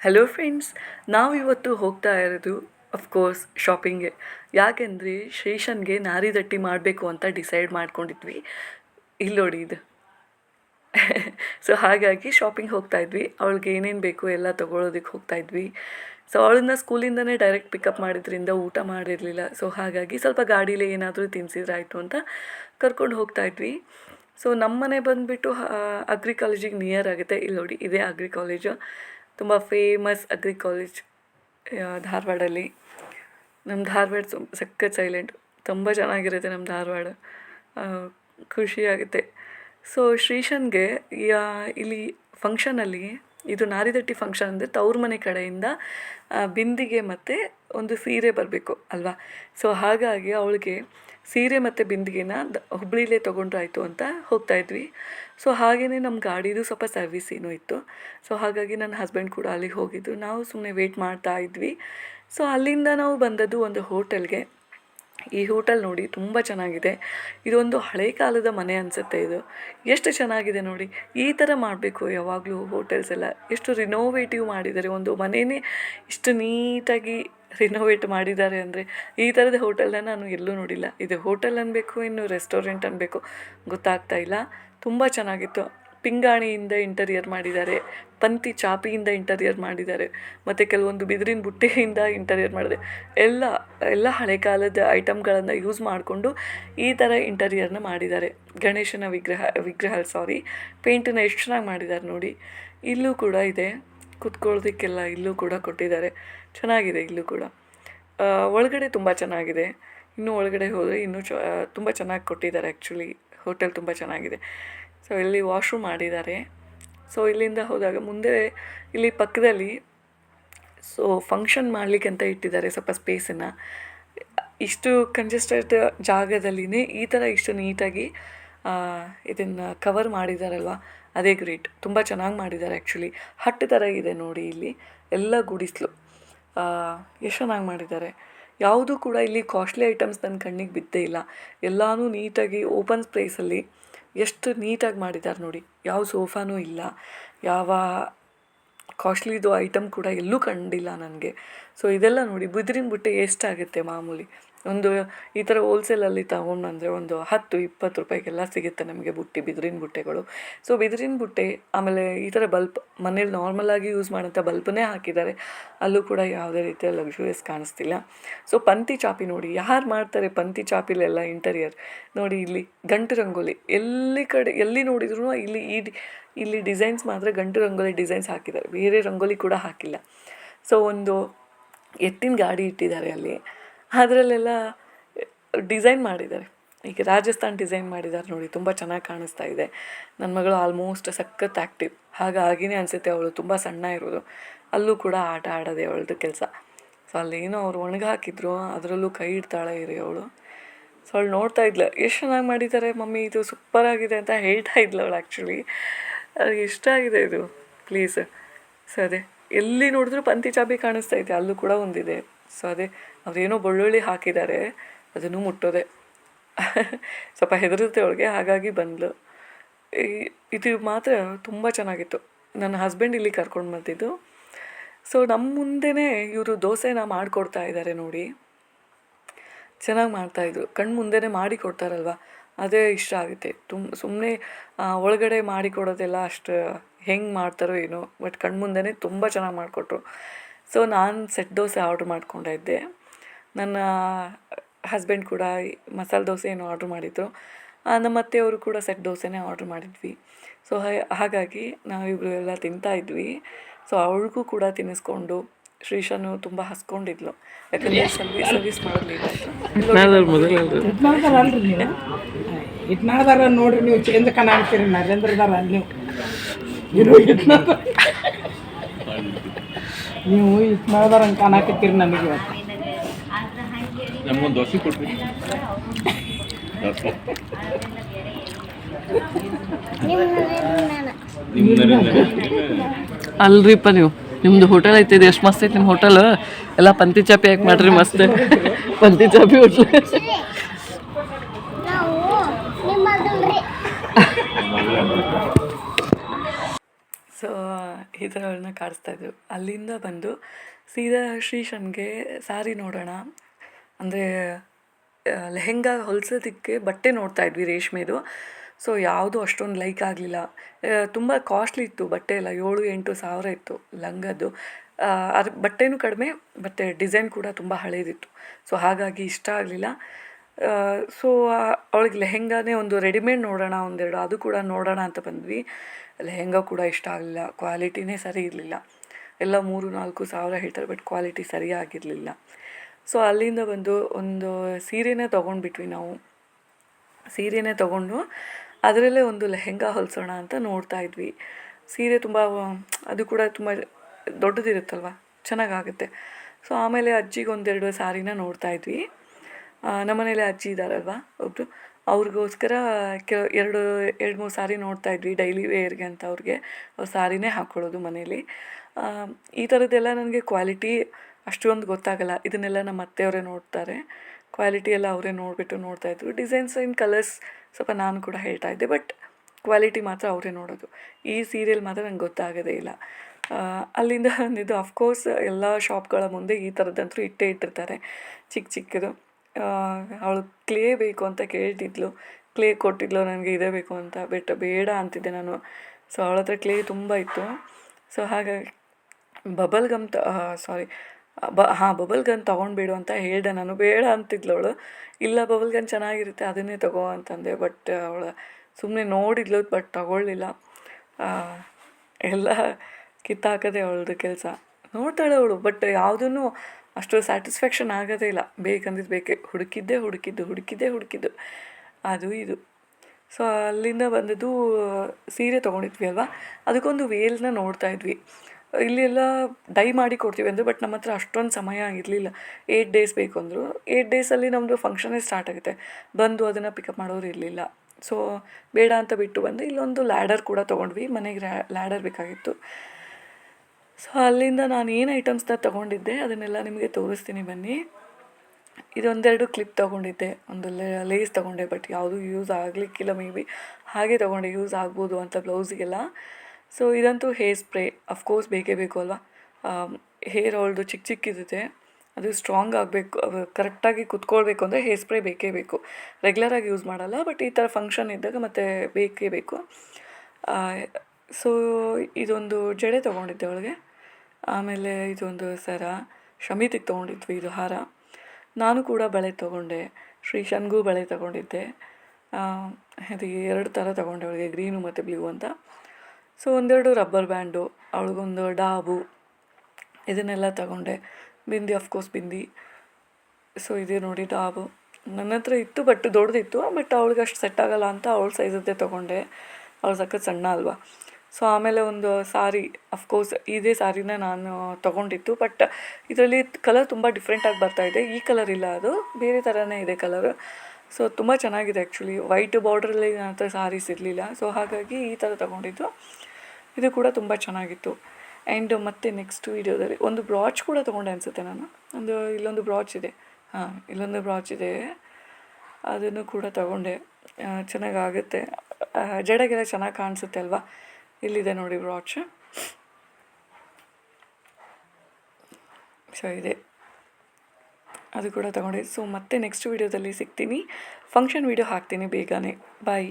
Hello friends ನಾವು ಇವತ್ತು ಹೋಗ್ತಾ ಇರೋದು ಅಫ್ಕೋರ್ಸ್ ಶಾಪಿಂಗ್ಗೆ ಯಾಕೆಂದರೆ ನಾರಿ ದಟ್ಟಿ ಮಾಡಬೇಕು ಅಂತ ಡಿಸೈಡ್ ಮಾಡ್ಕೊಂಡಿದ್ವಿ. ಇಲ್ಲಿ ಇದು. ಸೊ ಹಾಗಾಗಿ ಶಾಪಿಂಗ್ ಹೋಗ್ತಾ ಇದ್ವಿ. ಅವಳಿಗೆ ಏನೇನು ಬೇಕು ಎಲ್ಲ ತೊಗೊಳೋದಕ್ಕೆ ಹೋಗ್ತಾ ಇದ್ವಿ. ಸೊ ಅವಳನ್ನ ಸ್ಕೂಲಿಂದನೇ ಡೈರೆಕ್ಟ್ ಪಿಕಪ್ ಮಾಡಿದ್ರಿಂದ ಊಟ ಮಾಡಿರಲಿಲ್ಲ. ಸೊ ಹಾಗಾಗಿ ಸ್ವಲ್ಪ ಗಾಡೀಲಿ ಏನಾದರೂ ತಿನ್ಸಿದ್ರಾಯಿತು ಅಂತ ಕರ್ಕೊಂಡು ಹೋಗ್ತಾ ಇದ್ವಿ. ಸೊ ನಮ್ಮ ಮನೆ ಬಂದುಬಿಟ್ಟು ಅಗ್ರಿ ಕಾಲೇಜಿಗೆ ನಿಯರ್ ಆಗುತ್ತೆ. ಇಲ್ಲಿ ನೋಡಿ, ಇದೇ ಅಗ್ರಿ ಕಾಲೇಜು ತುಂಬ ಫೇಮಸ್ ಅಗ್ರಿ ಕಾಲೇಜ್ ಧಾರವಾಡಲ್ಲಿ. ನಮ್ಮ ಧಾರವಾಡ ಸಖತ್ ಸೈಲೆಂಟ್ ತುಂಬ ಚೆನ್ನಾಗಿರುತ್ತೆ ನಮ್ಮ ಧಾರವಾಡ. ಖುಷಿಯಾಗುತ್ತೆ. ಸೊ ಶ್ರೀಶನ್ಗೆ ಇಲ್ಲಿ ಫಂಕ್ಷನಲ್ಲಿ ಇದು ನಾರಿದಟ್ಟಿ ಫಂಕ್ಷನ್ ಅಂದರೆ ತವ್ರ ಮನೆ ಕಡೆಯಿಂದ ಬಿಂದಿಗೆ ಮತ್ತು ಒಂದು ಸೀರೆ ಬರಬೇಕು ಅಲ್ವಾ? ಸೊ ಹಾಗಾಗಿ ಅವಳಿಗೆ ಸೀರೆ ಮತ್ತು ಬಿಂದಿಗೆನ ಹುಬ್ಳಿಲೇ ತೊಗೊಂಡ್ರಾಯ್ತು ಅಂತ ಹೋಗ್ತಾ ಇದ್ವಿ. ಸೊ ಹಾಗೇ ನಮ್ಮ ಗಾಡಿದು ಸ್ವಲ್ಪ ಸರ್ವಿಸ್ ಏನೋ ಇತ್ತು. ಸೊ ಹಾಗಾಗಿ ನನ್ನ ಹಸ್ಬೆಂಡ್ ಕೂಡ ಅಲ್ಲಿಗೆ ಹೋಗಿದ್ದು. ನಾವು ಸುಮ್ಮನೆ ವೆಯ್ಟ್ ಮಾಡ್ತಾ ಇದ್ವಿ. ಸೊ ಅಲ್ಲಿಂದ ನಾವು ಬಂದದ್ದು ಒಂದು ಹೋಟೆಲ್ಗೆ ಈ ಹೋಟೆಲ್ ನೋಡಿ ತುಂಬ ಚೆನ್ನಾಗಿದೆ. ಇದೊಂದು ಹಳೆ ಕಾಲದ ಮನೆ ಅನಿಸುತ್ತೆ ಇದು. ಎಷ್ಟು ಚೆನ್ನಾಗಿದೆ ನೋಡಿ. ಈ ಥರ ಮಾಡಬೇಕು ಯಾವಾಗಲೂ ಹೋಟೆಲ್ಸ್ ಎಲ್ಲ. ಎಷ್ಟು ರಿನೋವೇಟಿವ್ ಮಾಡಿದ್ದಾರೆ. ಒಂದು ಮನೆಯೇ ಇಷ್ಟು ನೀಟಾಗಿ ರಿನೋವೇಟ್ ಮಾಡಿದ್ದಾರೆ ಅಂದರೆ ಈ ಥರದ ಹೋಟೆಲ್ನ ನಾನು ಎಲ್ಲೂ ನೋಡಿಲ್ಲ. ಇದು ಹೋಟೆಲ್ ಅನ್ಬೇಕು, ಇನ್ನು ರೆಸ್ಟೋರೆಂಟ್ ಅನ್ಬೇಕು ಗೊತ್ತಾಗ್ತಾ ಇಲ್ಲ. ತುಂಬ ಚೆನ್ನಾಗಿತ್ತು. ಪಿಂಗಾಣಿಯಿಂದ ಇಂಟರಿಯರ್ ಮಾಡಿದ್ದಾರೆ, ಪಂತಿ ಚಾಪಿಯಿಂದ ಇಂಟರಿಯರ್ ಮಾಡಿದ್ದಾರೆ, ಮತ್ತು ಕೆಲವೊಂದು ಬಿದಿರಿನ ಬುಟ್ಟೆಯಿಂದ ಇಂಟರಿಯರ್ ಮಾಡಿದೆ. ಎಲ್ಲ ಎಲ್ಲ ಹಳೆ ಕಾಲದ ಐಟಮ್ಗಳನ್ನು ಯೂಸ್ ಮಾಡಿಕೊಂಡು ಈ ಥರ ಇಂಟರಿಯರ್ನ ಮಾಡಿದ್ದಾರೆ. ಗಣೇಶನ ವಿಗ್ರಹ ವಿಗ್ರಹ ಸಾರಿ ಪೇಂಟನ್ನ ಎಷ್ಟು ಚೆನ್ನಾಗಿ ಮಾಡಿದ್ದಾರೆ ನೋಡಿ. ಇಲ್ಲೂ ಕೂಡ ಇದೆ. ಕುತ್ಕೊಳ್ಳೋದಕ್ಕೆಲ್ಲ ಇಲ್ಲೂ ಕೂಡ ಕೊಟ್ಟಿದ್ದಾರೆ. ಚೆನ್ನಾಗಿದೆ ಇಲ್ಲೂ ಕೂಡ. ಒಳಗಡೆ ತುಂಬ ಚೆನ್ನಾಗಿದೆ. ಇನ್ನೂ ಒಳಗಡೆ ಹೋದರೆ ಇನ್ನೂ ಚ ತುಂಬ ಚೆನ್ನಾಗಿ ಕೊಟ್ಟಿದ್ದಾರೆ ಆ್ಯಕ್ಚುಲಿ ಹೋಟೆಲ್ ತುಂಬ ಚೆನ್ನಾಗಿದೆ. ಸೊ ಇಲ್ಲಿ ವಾಶ್ರೂಮ್ ಮಾಡಿದ್ದಾರೆ. ಸೊ ಇಲ್ಲಿಂದ ಹೋದಾಗ ಮುಂದೆ ಇಲ್ಲಿ ಪಕ್ಕದಲ್ಲಿ ಸೊ ಫಂಕ್ಷನ್ ಮಾಡಲಿಕ್ಕೆ ಅಂತ ಇಟ್ಟಿದ್ದಾರೆ ಸ್ವಲ್ಪ ಸ್ಪೇಸನ್ನು ಇಷ್ಟು ಕಂಜೆಸ್ಟೆಡ್ ಜಾಗದಲ್ಲಿನೇ ಈ ಥರ ಇಷ್ಟು ನೀಟಾಗಿ ಇದನ್ನು ಕವರ್ ಮಾಡಿದಾರಲ್ವ? ಅದೇ ಗ್ರೇಟ್ ತುಂಬ ಚೆನ್ನಾಗಿ ಮಾಡಿದ್ದಾರೆ ಆ್ಯಕ್ಚುಲಿ ಹಟ್ಟು ಥರ ಇದೆ ನೋಡಿ ಇಲ್ಲಿ. ಎಲ್ಲ ಗುಡಿಸ್ಲು. ಎಷ್ಟು ಚೆನ್ನಾಗಿ ಮಾಡಿದ್ದಾರೆ. ಯಾವುದೂ ಕೂಡ ಇಲ್ಲಿ ಕಾಸ್ಟ್ಲಿ ಐಟಮ್ಸ್ ನನ್ನ ಕಣ್ಣಿಗೆ ಬಿದ್ದೇ ಇಲ್ಲ. ಎಲ್ಲನೂ ನೀಟಾಗಿ ಓಪನ್ ಸ್ಪೇಸಲ್ಲಿ ಎಷ್ಟು ನೀಟಾಗಿ ಮಾಡಿದ್ದಾರೆ ನೋಡಿ. ಯಾವ ಸೋಫಾನೂ ಇಲ್ಲ. ಯಾವ ಕಾಸ್ಟ್ಲಿದು ಐಟಮ್ ಕೂಡ ಎಲ್ಲೂ ಕಂಡಿಲ್ಲ ನನಗೆ. ಸೊ ಇದೆಲ್ಲ ನೋಡಿ, ಬಿದಿರಿನ ಬುಟ್ಟೆ ಎಷ್ಟಾಗುತ್ತೆ ಮಾಮೂಲಿ. ಒಂದು ಈ ಥರ ಹೋಲ್ಸೇಲಲ್ಲಿ ತಗೊಂಡ್ಬಂದರೆ ಒಂದು ಹತ್ತು, ಇಪ್ಪತ್ತು ರೂಪಾಯಿಗೆಲ್ಲ ಸಿಗುತ್ತೆ ನಮಗೆ ಬುಟ್ಟಿ, ಬಿದಿರಿನ ಬುಟ್ಟೆಗಳು. ಸೊ ಬಿದಿರಿನ ಬುಟ್ಟೆ, ಆಮೇಲೆ ಈ ಥರ ಬಲ್ಪ್ ಮನೇಲಿ ನಾರ್ಮಲಾಗಿ ಯೂಸ್ ಮಾಡೋಂಥ ಬಲ್ಪನ್ನೇ ಹಾಕಿದ್ದಾರೆ. ಅಲ್ಲೂ ಕೂಡ ಯಾವುದೇ ರೀತಿಯ ಲಕ್ಸುರಿಯಸ್ ಕಾಣಿಸ್ತಿಲ್ಲ. ಸೊ ಪಂತಿ ಚಾಪಿ ನೋಡಿ, ಯಾರು ಮಾಡ್ತಾರೆ ಪಂತಿ ಚಾಪಿಲೆಲ್ಲ ಇಂಟರಿಯರ್ ನೋಡಿ ಇಲ್ಲಿ ಗಂಟು ರಂಗೋಲಿ. ಎಲ್ಲಿ ಕಡೆ, ಎಲ್ಲಿ ನೋಡಿದ್ರು ಇಲ್ಲಿ ಈ ಇಲ್ಲಿ ಡಿಸೈನ್ಸ್ ಮಾತ್ರ ಗಂಟು ರಂಗೋಲಿ ಡಿಸೈನ್ಸ್ ಹಾಕಿದ್ದಾರೆ. ಬೇರೆ ರಂಗೋಲಿ ಕೂಡ ಹಾಕಿಲ್ಲ. ಸೊ ಒಂದು ಎತ್ತಿನ ಗಾಡಿ ಇಟ್ಟಿದ್ದಾರೆ ಅಲ್ಲಿ. ಅದರಲ್ಲೆಲ್ಲ ಡಿಸೈನ್ ಮಾಡಿದ್ದಾರೆ. ಈಗ ರಾಜಸ್ಥಾನ್ ಡಿಸೈನ್ ಮಾಡಿದ್ದಾರೆ ನೋಡಿ, ತುಂಬ ಚೆನ್ನಾಗಿ ಕಾಣಿಸ್ತಾ ಇದೆ. ನನ್ನ ಮಗಳು ಆಲ್ಮೋಸ್ಟ್ ಸಖತ್ ಆ್ಯಕ್ಟಿವ್ ಹಾಗಾಗಿನೇ ಅನಿಸುತ್ತೆ ಅವಳು ತುಂಬ ಸಣ್ಣ ಇರೋದು. ಅಲ್ಲೂ ಕೂಡ ಆಟ ಆಡೋದೇ ಅವಳದು ಕೆಲಸ. ಸೊ ಅಲ್ಲೇನೋ ಅವ್ರು ಒಣಗಿ ಹಾಕಿದ್ರು ಅದರಲ್ಲೂ ಕೈ ಇಡ್ತಾಳೆ ಇರಿ ಅವಳು. ಸೊ ಅವಳು ನೋಡ್ತಾ ಇದ್ಲು, ಎಷ್ಟು ಚೆನ್ನಾಗಿ ಮಾಡಿದ್ದಾರೆ ಮಮ್ಮಿ, ಇದು ಸೂಪರ್ ಆಗಿದೆ ಅಂತ ಹೇಳ್ತಾ ಇದ್ಲು ಅವಳು ಆ್ಯಕ್ಚುಲಿ ಅವ್ರಿಗೆ ಇಷ್ಟ ಆಗಿದೆ ಇದು ಪ್ಲೀಸ್ ಸೊ ಅದೇ, ಎಲ್ಲಿ ನೋಡಿದ್ರು ಪಂತಿ ಚಾಬಿ ಕಾಣಿಸ್ತಾ ಇದೆ, ಅಲ್ಲೂ ಕೂಡ ಒಂದಿದೆ. ಸೊ ಅದೇ, ಅವ್ರೇನೋ ಬೆಳ್ಳುಳ್ಳಿ ಹಾಕಿದ್ದಾರೆ, ಅದನ್ನು ಮುಟ್ಟೋದೆ. ಸ್ವಲ್ಪ ಹೆದರುತ್ತೆ ಅವಳಿಗೆ, ಹಾಗಾಗಿ ಬಂದ್ಲು. ಇದು ಮಾತ್ರ ತುಂಬ ಚೆನ್ನಾಗಿತ್ತು. ನನ್ನ ಹಸ್ಬೆಂಡ್ ಇಲ್ಲಿ ಕರ್ಕೊಂಡು ಬಂದಿದ್ದು. ಸೊ ನಮ್ಮ ಮುಂದೆನೇ ಇವರು ದೋಸೆನ ಮಾಡಿಕೊಡ್ತಾ ಇದ್ದಾರೆ ನೋಡಿ. ಚೆನ್ನಾಗಿ ಮಾಡ್ತಾಯಿದ್ರು ಕಣ್ಣು ಮುಂದೆನೇ ಮಾಡಿ ಕೊಡ್ತಾರಲ್ವ? ಅದೇ ಇಷ್ಟ ಆಗುತ್ತೆ. ತುಂಬ ಸುಮ್ಮನೆ ಒಳಗಡೆ ಮಾಡಿ ಕೊಡೋದೆಲ್ಲ ಅಷ್ಟು ಹೆಂಗೆ ಮಾಡ್ತಾರೋ ಏನೋ, ಬಟ್ ಕಣ್ಮುಂದೆ ತುಂಬ ಚೆನ್ನಾಗಿ ಮಾಡಿಕೊಟ್ರು. ಸೊ ನಾನು ಸೆಟ್ ದೋಸೆ ಆರ್ಡ್ರ್ ಮಾಡ್ಕೊಂಡಿದ್ದೆ ನನ್ನ ಹಸ್ಬೆಂಡ್ ಕೂಡ ಈ ಮಸಾಲೆ ದೋಸೆ ಏನೋ ಆರ್ಡ್ರ್ ಮಾಡಿದ್ರು. ನಮ್ಮ ಅತ್ತೆಯವರು ಕೂಡ ಸೆಟ್ ದೋಸೆನೇ ಆರ್ಡ್ರ್ ಮಾಡಿದ್ವಿ. ಸೊ ಹಾಗಾಗಿ ನಾವಿಬ್ಬರು ಎಲ್ಲ ತಿಂತಾ ಇದ್ವಿ. ಸೊ ಅವಳಿಗೂ ಕೂಡ ತಿನ್ನಿಸ್ಕೊಂಡು ಶ್ರೀಶಾನು ತುಂಬ ಹಸ್ಕೊಂಡಿದ್ಲು. ಯಾಕಂದರೆ ಸರ್ವಿಸ್ ಸರ್ವಿಸ್ ಮಾಡಲಿಲ್ಲ ಇಟ್ನಾಳ್ದಾರ ನೋಡ್ರಿ ನೀವು ಚೇಂಜ್ ಕಾಣಾಕ್ತೀರಿ ನರೇಂದ್ರದಾರ ಅಲ್ಲಿ ನೀವು ನೀವು ಇಟ್ನಾಳ್ದಾರ ಹಂಗೆ ಕಾಣಾಕತ್ತೀರಿ ನನಗೆ ಇವತ್ತು. ನಮ್ಗೊಂದು ದೋಸೆ ಕೊಡ್ರಿ. ಅಲ್ರಿಪ್ಪ ನೀವು. ನಿಮ್ದು ಹೋಟೆಲ್ ಐತೆ ಇದು ಎಷ್ಟು ಮಸ್ತ್ ಐತೆ ನಿಮ್ಮ ಹೋಟೆಲ್ ಎಲ್ಲ ಪಂತಿ ಚಾಪಿ ಯಾಕೆ ಮಾಡ್ರಿ ಮಸ್ತ್. ಪಂತಿ ಚಾಪಿ ಹೋಟ್ಲ್ ನಾವು ಈ ಥರಗಳನ್ನ ಕಾಡಿಸ್ತಾಯಿದ್ರು ಅಲ್ಲಿಂದ ಬಂದು ಸೀದಾ ಶ್ರೀಶನ್ಗೆ ಸಾರಿ ನೋಡೋಣ. ಅಂದರೆ ಲೆಹೆಂಗಾ ಹೊಲ್ಸೋದಕ್ಕೆ ಬಟ್ಟೆ ನೋಡ್ತಾ ಇದ್ವಿ ರೇಷ್ಮೆದು. ಸೊ, ಯಾವುದು ಅಷ್ಟೊಂದು ಲೈಕ್ ಆಗಲಿಲ್ಲ. ತುಂಬ ಕಾಸ್ಟ್ಲಿ ಇತ್ತು ಬಟ್ಟೆ ಎಲ್ಲ. ಏಳು, ಎಂಟು ಸಾವಿರ ಇತ್ತು ಲಂಗದ್ದು. ಅದು ಬಟ್ಟೆನೂ ಕಡಿಮೆ ಬಟ್ಟೆ ಡಿಸೈನ್ ಕೂಡ ತುಂಬ ಹಳೇದಿತ್ತು. ಸೊ, ಹಾಗಾಗಿ ಇಷ್ಟ ಆಗಲಿಲ್ಲ. ಸೊ ಅವಳಿಗೆ ಲೆಹೆಂಗಾನೇ ಒಂದು ರೆಡಿಮೇಡ್ ನೋಡೋಣ ಒಂದೆರಡು, ಅದು ಕೂಡ ನೋಡೋಣ ಅಂತ ಬಂದ್ವಿ. ಲೆಹೆಂಗಾ ಕೂಡ ಇಷ್ಟ ಆಗಲಿಲ್ಲ. ಕ್ವಾಲಿಟಿನೇ ಸರಿ ಇರಲಿಲ್ಲ. ಎಲ್ಲ ಮೂರು, ನಾಲ್ಕು ಸಾವಿರ ಹೇಳ್ತಾರೆ ಬಟ್ ಕ್ವಾಲಿಟಿ ಸರಿಯಾಗಿರಲಿಲ್ಲ. ಸೊ ಅಲ್ಲಿಂದ ಬಂದು ಒಂದು ಸೀರೆನೇ ತೊಗೊಂಡ್ಬಿಟ್ವಿ ನಾವು. ಸೀರೆನೇ ತೊಗೊಂಡು ಅದರಲ್ಲೇ ಒಂದು ಲೆಹೆಂಗಾ ಹೊಲಿಸೋಣ ಅಂತ ನೋಡ್ತಾ ಇದ್ವಿ. ಸೀರೆ ತುಂಬ, ಅದು ಕೂಡ ತುಂಬ ದೊಡ್ಡದಿರುತ್ತಲ್ವ? ಚೆನ್ನಾಗಾಗುತ್ತೆ. ಸೊ ಆಮೇಲೆ ಅಜ್ಜಿಗೆ ಒಂದೆರಡು ಸಾರಿನ ನೋಡ್ತಾ ಇದ್ವಿ. ನಮ್ಮನೇಲಿ ಅಜ್ಜಿ ಇದ್ದಾರಲ್ವ ಒಬ್ಬರು ಅವ್ರಿಗೋಸ್ಕರ ಕೆ ಎರಡು ಎರಡು, ಮೂರು ಸಾರಿ ನೋಡ್ತಾ ಇದ್ವಿ ಡೈಲಿ ವೇರ್ಗೆ ಅಂತ ಅವ್ರಿಗೆ. ಅವ್ರು ಸಾರಿನೇ ಹಾಕ್ಕೊಳ್ಳೋದು ಮನೇಲಿ. ಈ ಥರದ್ದೆಲ್ಲ ನನಗೆ ಕ್ವಾಲಿಟಿ ಅಷ್ಟೊಂದು ಗೊತ್ತಾಗಲ್ಲ. ಇದನ್ನೆಲ್ಲ ನಮ್ಮ ಅತ್ತೆಯವರೇ ನೋಡ್ತಾರೆ. ಕ್ವಾಲಿಟಿ ಎಲ್ಲ ಅವರೇ ನೋಡಿಬಿಟ್ಟು ನೋಡ್ತಾ ನೋಡ್ತಾಯಿದ್ರು ಡಿಸೈನ್ಸ್ ಇನ್ ಕಲರ್ಸ್ ಸ್ವಲ್ಪ ನಾನು ಕೂಡ ಹೇಳ್ತಾ ಇದ್ದೆ, ಬಟ್ ಕ್ವಾಲಿಟಿ ಮಾತ್ರ ಅವರೇ ನೋಡೋದು. ಈ ಸೀರಿಯಲ್ ಮಾತ್ರ ನಂಗೆ ಗೊತ್ತಾಗೋದೇ ಇಲ್ಲ. ಅಲ್ಲಿಂದ ಒಂದಿದ್ದು ಅಫ್ಕೋರ್ಸ್ ಎಲ್ಲ ಶಾಪ್ಗಳ ಮುಂದೆ ಈ ಥರದ್ದಂತೂ ಇಟ್ಟೇ ಇಟ್ಟಿರ್ತಾರೆ. ಚಿಕ್ಕ ಚಿಕ್ಕದು. ಅವಳು ಕ್ಲೇ ಬೇಕು ಅಂತ ಕೇಳ್ತಿದ್ಲು. ಕ್ಲೇ ಕೊಟ್ಟಿದ್ಲು, ನನಗೆ ಇದೇ ಬೇಕು ಅಂತ. ಬಟ್ ಬೇಡ ಅಂತಿದ್ದೆ ನಾನು. ಸೊ ಅವಳ ಹತ್ರ ಕ್ಲೇ ತುಂಬ ಇತ್ತು. ಸೊ ಹಾಗಾಗಿ ಬಬಲ್ ಗಮ್ ತ ಸಾರಿ ಬ, ಹಾಂ ಬಬಲ್ ಗನ್ ತೊಗೊಂಡ್ಬಿಡು ಅಂತ ಹೇಳಿದೆ ನಾನು. ಬೇಡ ಅಂತಿದ್ಲು ಅವಳು. ಇಲ್ಲ ಬಬಲ್ ಗನ್ ಚೆನ್ನಾಗಿರುತ್ತೆ, ಅದನ್ನೇ ತಗೋ ಅಂತಂದೆ. ಬಟ್ ಅವಳು ಸುಮ್ಮನೆ ನೋಡಿದ್ಲು ಬಟ್ ತಗೊಳ್ಳಿಲ್ಲ. ಎಲ್ಲ ಕಿತ್ತಾಕದೆ ಅವಳದು ಕೆಲಸ. ನೋಡ್ತಾಳೆ ಅವಳು ಬಟ್ ಯಾವುದೂ ಅಷ್ಟು ಸ್ಯಾಟಿಸ್ಫ್ಯಾಕ್ಷನ್ ಆಗೋದೇ ಇಲ್ಲ. ಬೇಕಂದಿದ್ದು ಬೇಕೆ. ಹುಡುಕಿದ್ದೆ, ಹುಡುಕಿದ್ದು ಹುಡುಕಿದ್ದೆ, ಹುಡುಕಿದ್ದು. ಅದು ಇದು. ಸೊ ಅಲ್ಲಿಂದ ಬಂದದ್ದು, ಸೀರೆ ತೊಗೊಂಡಿದ್ವಿ ಅಲ್ವಾ? ಅದಕ್ಕೊಂದು ವೇಲ್ನ ನೋಡ್ತಾ ಇದ್ವಿ. ಇಲ್ಲಿ ಎಲ್ಲ ಡೈ ಮಾಡಿ ಕೊಡ್ತೀವಿ ಅಂದರು ಬಟ್ ನಮ್ಮ ಹತ್ರ ಅಷ್ಟೊಂದು ಸಮಯ ಇರಲಿಲ್ಲ. ಏಯ್ಟ್ ಡೇಸ್ ಬೇಕು ಅಂದರು. ಏಯ್ಟ್ ಡೇಸಲ್ಲಿ ನಮ್ಮದು ಫಂಕ್ಷನೇ ಸ್ಟಾರ್ಟ್ ಆಗುತ್ತೆ. ಬಂದು ಅದನ್ನು ಪಿಕಪ್ ಮಾಡೋರು ಇರಲಿಲ್ಲ. ಸೊ ಬೇಡ ಅಂತ ಬಿಟ್ಟು ಬಂದು ಇಲ್ಲೊಂದು ಲ್ಯಾಡರ್ ಕೂಡ ತೊಗೊಂಡ್ವಿ. ಮನೆಗೆ ಲ್ಯಾಡರ್ ಬೇಕಾಗಿತ್ತು. ಸೊ, ಅಲ್ಲಿಂದ ನಾನು ಏನು ಐಟಮ್ಸ್ನ ತೊಗೊಂಡಿದ್ದೆ, ಅದನ್ನೆಲ್ಲ ನಿಮಗೆ ತೋರಿಸ್ತೀನಿ ಬನ್ನಿ. ಇದೊಂದೆರಡು ಕ್ಲಿಪ್ ತೊಗೊಂಡಿದ್ದೆ, ಒಂದು ಲೇಸ್ ತೊಗೊಂಡೆ ಬಟ್ ಯಾವುದೂ ಯೂಸ್ ಆಗಲಿಕ್ಕಿಲ್ಲ ಮೇ ಬಿ ಹಾಗೆ ತೊಗೊಂಡೆ ಯೂಸ್ ಆಗ್ಬೋದು ಅಂತ ಬ್ಲೌಸಿಗೆಲ್ಲ ಸೊ ಇದಂತೂ ಹೇರ್ ಸ್ಪ್ರೇ ಅಫ್ಕೋರ್ಸ್ ಬೇಕೇ ಬೇಕು ಅಲ್ವಾ? ಹೇರ್ ಅವಳದು ಚಿಕ್ಕ ಚಿಕ್ಕಿರುತ್ತೆ. ಅದು ಸ್ಟ್ರಾಂಗ್ ಆಗಬೇಕು ಕರೆಕ್ಟಾಗಿ ಕುತ್ಕೊಳ್ಬೇಕು ಅಂದರೆ ಹೇರ್ ಸ್ಪ್ರೇ ಬೇಕೇ ಬೇಕು. ರೆಗ್ಯುಲರಾಗಿ ಯೂಸ್ ಮಾಡಲ್ಲ ಬಟ್ ಈ ಥರ ಫಂಕ್ಷನ್ ಇದ್ದಾಗ ಮತ್ತೆ ಬೇಕೇ ಬೇಕು. ಸೊ ಇದೊಂದು ಜಡೆ ತೊಗೊಂಡಿದ್ದೆ ಅವಳಿಗೆ ಆಮೇಲೆ ಇದೊಂದು ಸರ. ಶಮಿತಿಗೆ ತೊಗೊಂಡಿದ್ವಿ ಇದು ಹಾರ. ನಾನು ಕೂಡ ಬಳೆ ತೊಗೊಂಡೆ. ಶ್ರೀಶನ್ಗೂ ಬಳೆ ತೊಗೊಂಡಿದ್ದೆ. ಇದು ಎರಡು ಥರ ತೊಗೊಂಡೆ ಅವಳಿಗೆ, ಗ್ರೀನು ಮತ್ತು ಬ್ಲೂ ಅಂತ. ಸೊ, ಒಂದೆರಡು ರಬ್ಬರ್ ಬ್ಯಾಂಡು, ಅವಳಿಗೊಂದು ಡಾಬು, ಇದನ್ನೆಲ್ಲ ತಗೊಂಡೆ. ಬಿಂದಿ ಅಫ್ಕೋರ್ಸ್ ಬಿಂದಿ. ಸೊ, ಇದೇ ನೋಡಿ ಡಾಬು. ನನ್ನ ಹತ್ರ ಇತ್ತು, ಬಟ್ ದೊಡ್ಡದಿತ್ತು, ಬಟ್ ಅವಳಿಗೆ ಅಷ್ಟು ಸೆಟ್ ಆಗಲ್ಲ ಅಂತ ಅವಳ ಸೈಜದ್ದೇ ತೊಗೊಂಡೆ. ಅವಳು ಸಖತ್ ಸಣ್ಣ ಅಲ್ವಾ. ಸೊ ಆಮೇಲೆ ಒಂದು ಸಾರಿ ಅಫ್ಕೋರ್ಸ್ ಇದೇ ಸಾರಿನ ನಾನು ತೊಗೊಂಡಿತ್ತು ಬಟ್ ಇದರಲ್ಲಿ ಕಲರ್ ತುಂಬ ಡಿಫ್ರೆಂಟಾಗಿ ಬರ್ತಾಯಿದೆ ಈ ಕಲರ್ ಇಲ್ಲ ಅದು, ಬೇರೆ ಥರನೇ ಇದೆ ಕಲರ್ ಸೊ ತುಂಬ ಚೆನ್ನಾಗಿದೆ ಆ್ಯಕ್ಚುಲಿ ವೈಟ್ ಬಾರ್ಡ್ರಲ್ಲಿ ನನ್ನ ಹತ್ರ ಸಾರೀಸ್ ಇರಲಿಲ್ಲ. ಸೊ ಹಾಗಾಗಿ ಈ ಥರ ತೊಗೊಂಡಿದ್ದು. ಇದು ಕೂಡ ತುಂಬ ಚೆನ್ನಾಗಿತ್ತು. ಆ್ಯಂಡ್ ಮತ್ತೆ ನೆಕ್ಸ್ಟ್ ವೀಡಿಯೋದಲ್ಲಿ ಒಂದು ಬ್ರಾಚ್ ಕೂಡ ತೊಗೊಂಡೆ ಅನಿಸುತ್ತೆ ನಾನು. ಒಂದು, ಇಲ್ಲೊಂದು ಬ್ರಾಚ್ ಇದೆ. ಹಾಂ, ಇಲ್ಲೊಂದು ಬ್ರಾಚ್ ಇದೆ. ಅದನ್ನು ಕೂಡ ತಗೊಂಡೆ. ಚೆನ್ನಾಗಾಗುತ್ತೆ. ಜಡೆಗೆಲ್ಲ ಚೆನ್ನಾಗಿ ಕಾಣಿಸುತ್ತೆ ಅಲ್ವಾ? ಇಲ್ಲಿದೆ ನೋಡಿ ಬ್ರಾಚ್ ಸೊ ಇದೆ. ಅದು ಕೂಡ ತಗೊಂಡೆ. ಸೊ ಮತ್ತೆ ನೆಕ್ಸ್ಟ್ ವೀಡಿಯೋದಲ್ಲಿ ಸಿಗ್ತೀನಿ. ಫಂಕ್ಷನ್ ವೀಡಿಯೋ ಹಾಕ್ತೀನಿ ಬೇಗನೆ. ಬಾಯ್